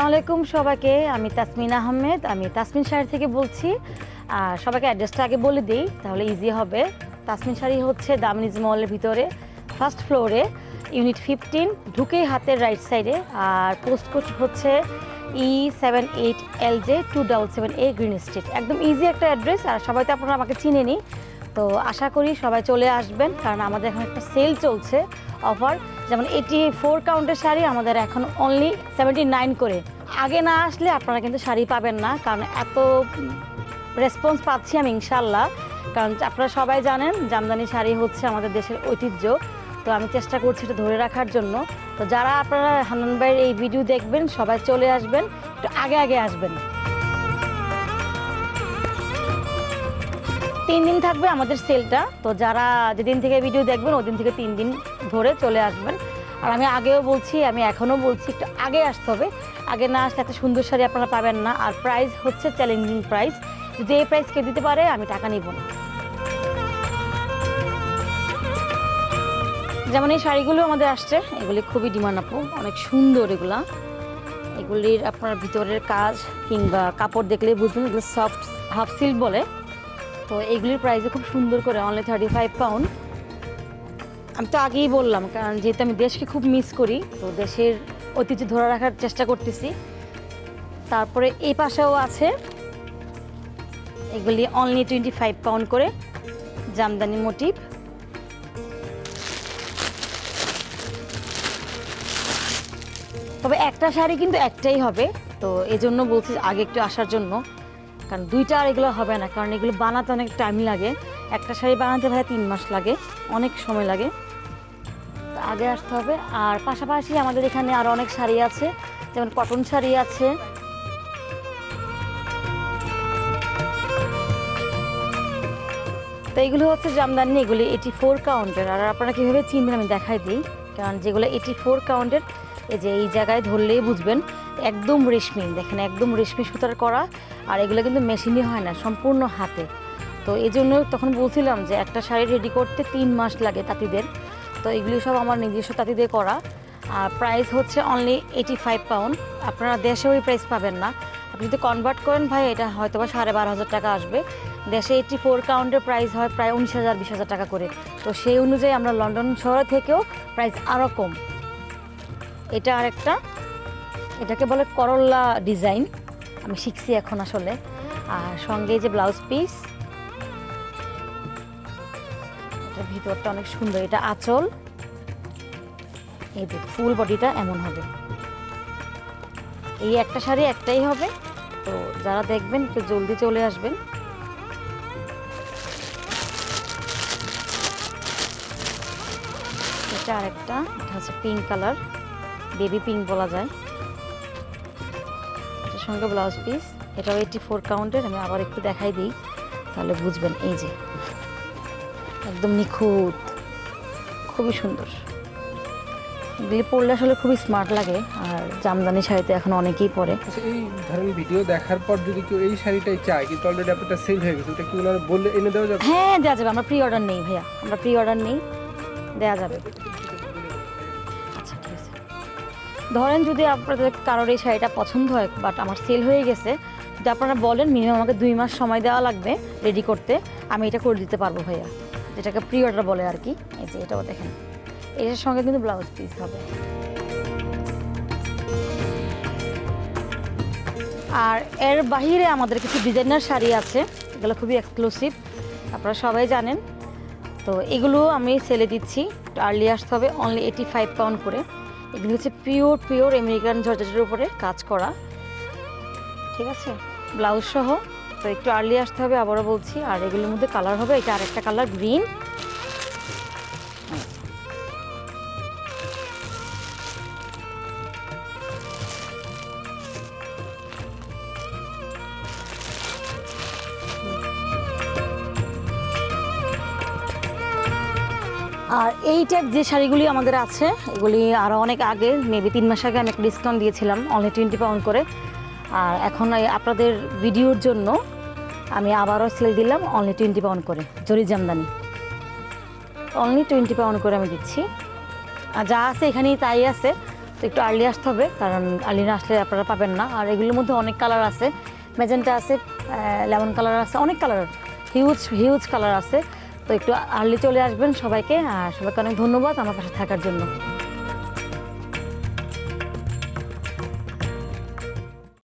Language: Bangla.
আসসালামু আলাইকুম সবাইকে। আমি তাসমিন আহমেদ, আমি তাসমিন শাড়ি থেকে বলছি। আর সবাইকে অ্যাড্রেসটা আগে বলে দিই, তাহলে ইজি হবে। তাসমিন শাড়ি হচ্ছে দামনিজ মলের ভিতরে ফার্স্ট ফ্লোরে ইউনিট ফিফটিন ঢুকেই হাতের রাইট সাইডে আর পোস্ট কোড হচ্ছে E seven eight L J two double seven A green street একদম ইজি একটা অ্যাড্রেস আর সবাই তো আপনারা আমাকে চিনে চিনেনি তো আশা করি সবাই চলে আসবেন, কারণ আমাদের এখন একটা সেল চলছে অফার যেমন এটি ফোর কাউন্টের শাড়ি আমাদের এখন অনলি সেভেন্টি নাইন করে। আগে না আসলে আপনারা কিন্তু শাড়ি পাবেন না, কারণ এত রেসপন্স পাচ্ছি আমি ইনশাল্লাহ কারণ আপনারা সবাই জানেন, জামদানি শাড়ি হচ্ছে আমাদের দেশের ঐতিহ্য। তো আমি চেষ্টা করছি এটা ধরে রাখার জন্য। তো যারা আপনারা হান্নান ভাইয়ের এই ভিডিও দেখবেন, সবাই চলে আসবেন, একটু আগে আগে আসবেন। তিন দিন থাকবে আমাদের সেলটা তো যারা যেদিন থেকে ভিডিও দেখবেন, ওদিন থেকে তিন দিন ধরে চলে আসবেন। আর আমি আগেও বলছি, আমি এখনও বলছি, একটু আগে আসতে হবে। আগে না আসলে এত সুন্দর শাড়ি আপনারা পাবেন না। আর প্রাইস হচ্ছে চ্যালেঞ্জিং প্রাইস যদি এই প্রাইস কে দিতে পারে, আমি টাকা নিব না। যেমন এই শাড়িগুলো আমাদের আসছে, এগুলি খুবই ডিমান্ড আপু। অনেক সুন্দর এগুলা। এগুলির আপনার ভিতরের কাজ কিংবা কাপড় দেখলেই বুঝবেন, এগুলো সফট হাফ সিল্ক বলে। তো এইগুলির প্রাইসও খুব সুন্দর করে অনলি থার্টি ফাইভ পাউন্ড আমি তো আগেই বললাম, কারণ যেহেতু আমি দেশকে খুব মিস করি, তো দেশের ঐতিহ্য ধরে রাখার চেষ্টা করতেছি। তারপরে এই পাশেও আছে এগুলি অনলি টোয়েন্টি ফাইভ পাউন্ড করে, জামদানি মোটিভ তবে একটা শাড়ি কিন্তু একটাই হবে, তো এজন্য বলছি আগে একটু আসার জন্য। কারণ দুইটা আর এগুলো হবে না, কারণ এগুলো বানাতে অনেক টাইম লাগে। একটা শাড়ি বানাতে ভাই তিন মাস লাগে, অনেক সময় লাগে। আগে আসতে হবে। আর পাশাপাশি আমাদের এখানে আরও অনেক শাড়ি আছে, যেমন কটন শাড়ি আছে। তো এগুলো হচ্ছে জামদানি এগুলি এইটি ফোর কাউন্টের আর আপনারা কীভাবে চিনবেন আমি দেখাই দিই, কারণ যেগুলো এইটি ফোর কাউন্টের এই যে এই জায়গায় ধরলেই বুঝবেন। একদম রেশমি, দেখেন একদম রেশমি সুতার করা, আর এগুলো কিন্তু মেশিনই হয় না, সম্পূর্ণ হাতে। তো এই জন্য তখন বলছিলাম যে একটা শাড়ি রেডি করতে তিন মাস লাগে তাঁতিদের। তো এগুলি সব আমার নিজস্ব তাঁতিদের করা। আর প্রাইস হচ্ছে অনলি এইটি ফাইভ পাউন্ড আপনারা দেশে ওই প্রাইস পাবেন না। আপনি যদি কনভার্ট করেন ভাই, এটা হয়তো বা সাড়ে বারো হাজার টাকা আসবে। দেশে এইটি ফোর কাউন্টের প্রাইস হয় প্রায় উনিশ হাজার, বিশ হাজার টাকা করে। তো সেই অনুযায়ী আমরা লন্ডন শহর থেকেও প্রাইস আরও কম। এটা আরেকটা। এটাকে বলে করল্লা ডিজাইন, আমি শিখছি এখন আসলে। আর সঙ্গে যে ব্লাউজ পিস এটা ভিতরটা অনেক সুন্দর, এটা আঁচল। এই যে ফুল বডিটা এমন হবে। এই একটা শাড়ি একটাই হবে, তো যারা দেখবেন একটু জলদি চলে আসবেন। এটা আরেকটা, এটা হচ্ছে পিঙ্ক কালার বেবি পিঙ্ক বলা যায়। সঙ্গে ব্লাউজ পিস এটাও এইটি ফোর কাউন্টের আমি আবার একটু দেখাই দিই। তাহলে বুঝবেন এই যে। একদম নিখুঁত। খুবই সুন্দর। এগুলি পরলে আসলে খুবই স্মার্ট লাগে আর জামদানি শাড়িতে এখন অনেকেই পরে। আচ্ছা এই ধরেন ভিডিও দেখার পর যদি কেউ এই শাড়িটাই চায় কিন্তু অলরেডি আপনারটা সেল হয়ে গেছে ওটা কি ওনারা বললে এনে দেওয়া যাবে? হ্যাঁ দেওয়া যাবে। আমরা প্রি অর্ডার নেই ভাইয়া। আমরা প্রি অর্ডার নেই দেওয়া যাবে। ধরেন যদি আপনাদের কারোর এই শাড়িটা পছন্দ হয় বাট আমার সেল হয়ে গেছে, যদি আপনারা বলেন মিনিমাম আমাকে দুই মাস সময় দেওয়া লাগবে রেডি করতে, আমি এটা করে দিতে পারব ভাইয়া। যেটাকে প্রি অর্ডার বলে আর কি, এই যে এটাও দেখেন। এটার সঙ্গে কিন্তু ব্লাউজ পিস হবে। আর এর বাহিরে আমাদের কিছু ডিজাইনার শাড়ি আছে, এগুলো খুবই এক্সক্লুসিভ আপনারা সবাই জানেন। তো এগুলো আমি সেলে দিচ্ছি আর্লি আসতে হবে অনলি এইটি ফাইভ পাউন্ড করে। এগুলো হচ্ছে পিওর পিওর আমেরিকান জর্জেটের উপরে কাজ করা। ঠিক আছে? ব্লাউজ সহ তো একটু আর্লি আসতে হবে, আবারও বলছি। আর এগুলোর মধ্যে কালার হবে, এটা আরেকটা কালার গ্রিন আর এই টাইপ যে শাড়িগুলি আমাদের আছে, এগুলি আরও অনেক আগে মেবি তিন মাস আগে আমি একটা ডিসকাউন্ট দিয়েছিলাম অনলি টোয়েন্টি পাউন্ড করে। আর এখন আপনাদের ভিডিওর জন্য আমি আবারও সেল দিলাম অনলি টোয়েন্টি পাউন্ড করে, জরি জামদানি। অনলি টোয়েন্টি পাউন্ড করে আমি দিচ্ছি। আর যা আছে এখানেই তাই আছে, তো একটু আর্লি আসতে হবে, কারণ আর্লি না আসলে আপনারা পাবেন না। আর এগুলোর মধ্যে অনেক কালার আছে মেজেন্টা আছে লেমন কালার আছে, অনেক কালার হিউজ হিউজ কালার আছে। তো একটু আর্লি চলে আসবেন সবাইকে আর সবাইকে অনেক ধন্যবাদ আমার পাশে থাকার জন্য।